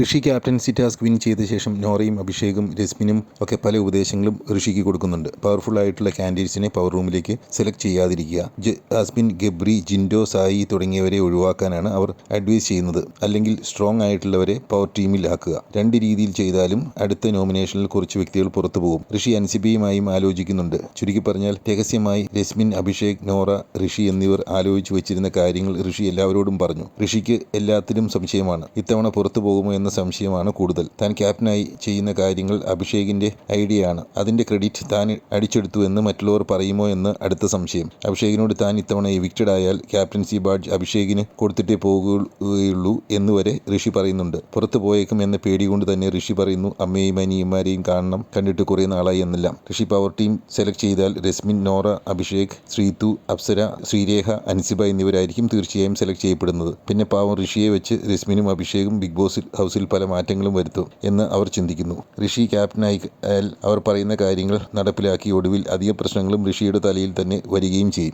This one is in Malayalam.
ഋഷി ക്യാപ്റ്റൻസി ടാസ്ക് വിൻ ചെയ്ത ശേഷം നോറയും അഭിഷേകും രശ്മിനും ഒക്കെ പല ഉപദേശങ്ങളും ഋഷിക്ക് കൊടുക്കുന്നുണ്ട്. പവർഫുൾ ആയിട്ടുള്ള കാൻഡിഡേറ്റ്സിനെ പവർ റൂമിലേക്ക് സെലക്ട് ചെയ്യാതിരിക്കുക. ജാസ്മിൻ ഗബ്രി ജിൻഡോ സായി തുടങ്ങിയവരെ ഒഴിവാക്കാനാണ് അവർ അഡ്വൈസ് ചെയ്യുന്നത്. അല്ലെങ്കിൽ സ്ട്രോങ് ആയിട്ടുള്ളവരെ പവർ ടീമിൽ ആക്കുക. രണ്ട് രീതിയിൽ ചെയ്താലും അടുത്ത നോമിനേഷനിൽ കുറച്ച് വ്യക്തികൾ പുറത്തു പോകും. ഋഷി അൻസിബിയുമായും ആലോചിക്കുന്നുണ്ട്. ചുരുക്കി പറഞ്ഞാൽ രഹസ്യമായി രശ്മിൻ അഭിഷേക് നോറ ഋഷി എന്നിവർ ആലോചിച്ചു വെച്ചിരുന്ന കാര്യങ്ങൾ ഋഷി എല്ലാവരോടും പറഞ്ഞു. ഋഷിക്ക് എല്ലാത്തിലും സംശയമാണ്. ഇത്തവണ പുറത്തു പോകുമോ എന്ന സംശയമാണ് കൂടുതൽ. താൻ ക്യാപ്റ്റനായി ചെയ്യുന്ന കാര്യങ്ങൾ അഭിഷേകിന്റെ ഐഡിയ ആണ് അതിന്റെ ക്രെഡിറ്റ് താൻ അടിച്ചെടുത്തു എന്ന് മറ്റുള്ളവർ പറയുമോ എന്ന് അടുത്ത സംശയം. അഭിഷേകിനോട് താൻ ഇത്തവണ എവിക്റ്റഡ് ആയാൽ ക്യാപ്റ്റൻസി ബാഡ്ജ് അഭിഷേകിന് കൊടുത്തിട്ടേ പോകുകയുള്ളൂ എന്ന് വരെ ഋഷി പറയുന്നുണ്ട്. പുറത്തു പോയേക്കും എന്ന പേടി കൊണ്ട് തന്നെ ഋഷി പറയുന്നു അമ്മയും അനിയന്മാരെയും കാണണം. കണ്ടിട്ട് കുറേ നാളായി എന്നെല്ലാം. ഋഷി പവർ ടീം സെലക്ട് ചെയ്താൽ രസ്മിൻ നോറ അഭിഷേക് ശ്രീതു അപ്സര ശ്രീരേഖ അൻസിബ എന്നിവരായിരിക്കും തീർച്ചയായും സെലക്ട് ചെയ്യപ്പെടുന്നത്. പിന്നെ പാവം ഋഷിയെ വെച്ച് രസ്മിനും അഭിഷേകും ബിഗ് ബോസിൽ ഹൗസിൽ പല മാറ്റങ്ങളും വരുത്തും എന്ന് അവർ ചിന്തിക്കുന്നു. ഋഷി ക്യാപ്റ്റനായാൽ അവർ പറയുന്ന കാര്യങ്ങൾ നടപ്പിലാക്കി ഒടുവിൽ അധിക പ്രശ്നങ്ങളും ഋഷിയുടെ തലയിൽ തന്നെ വരികയും ചെയ്യും.